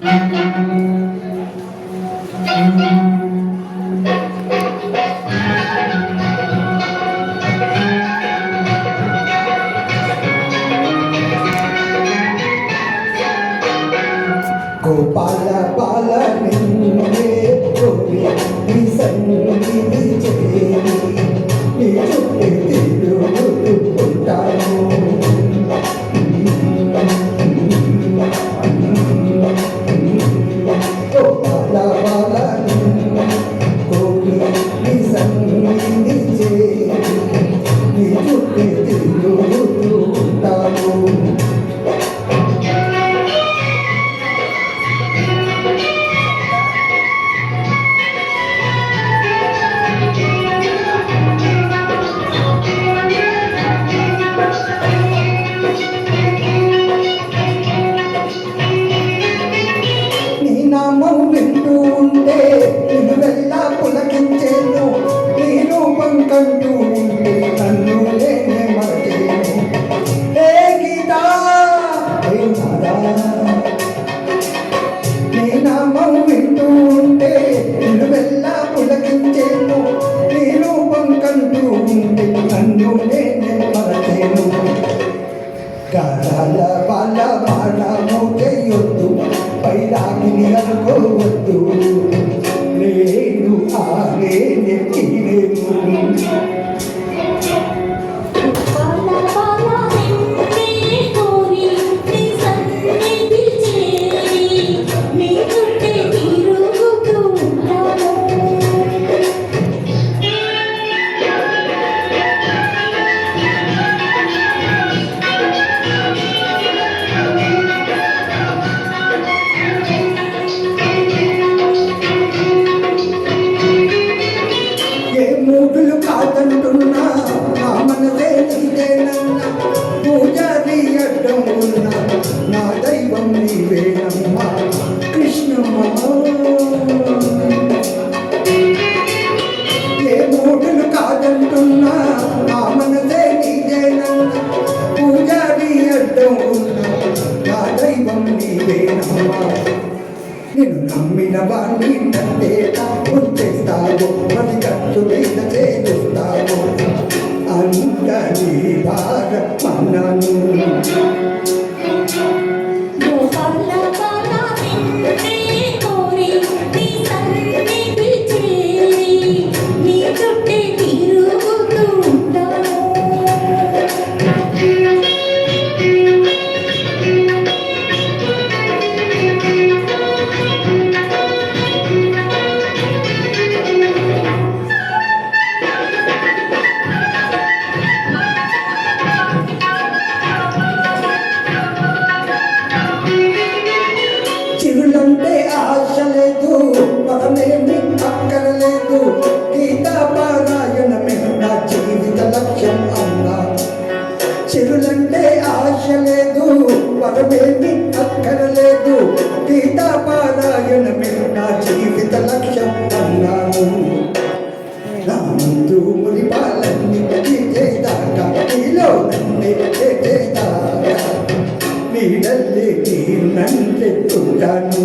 Gopala గజాల బాల బాల మౌటయ్యొద్దు పైరాగిని అనుకోవద్దు. లే వాణ్ణి కట్టేలా ఉంచేస్తావు? మరి కట్టుదైన ఆశ లేదు మనమేమి అక్కరలేదు గీతా పారాయణమే నా జీవిత లక్ష్యం అన్నా చిరులంటే ఆశ లేదు. మనమేమి అక్కరలేదు గీతా పారాయణమే నా జీవిత ಬಿಡದೆ ನನ್ನೆತ್ತುತ್ತಾನು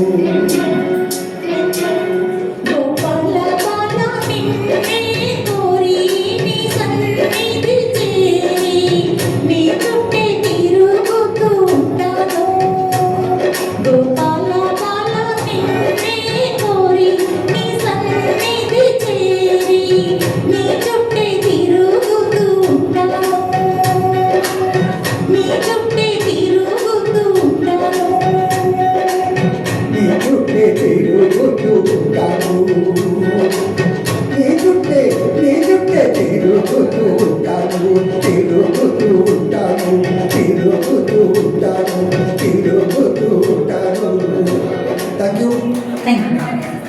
తిరుగుతుంటాను నీ చుట్టే నీ చుట్టే తిరుగుతుంటాను తిరుగుతుంటాను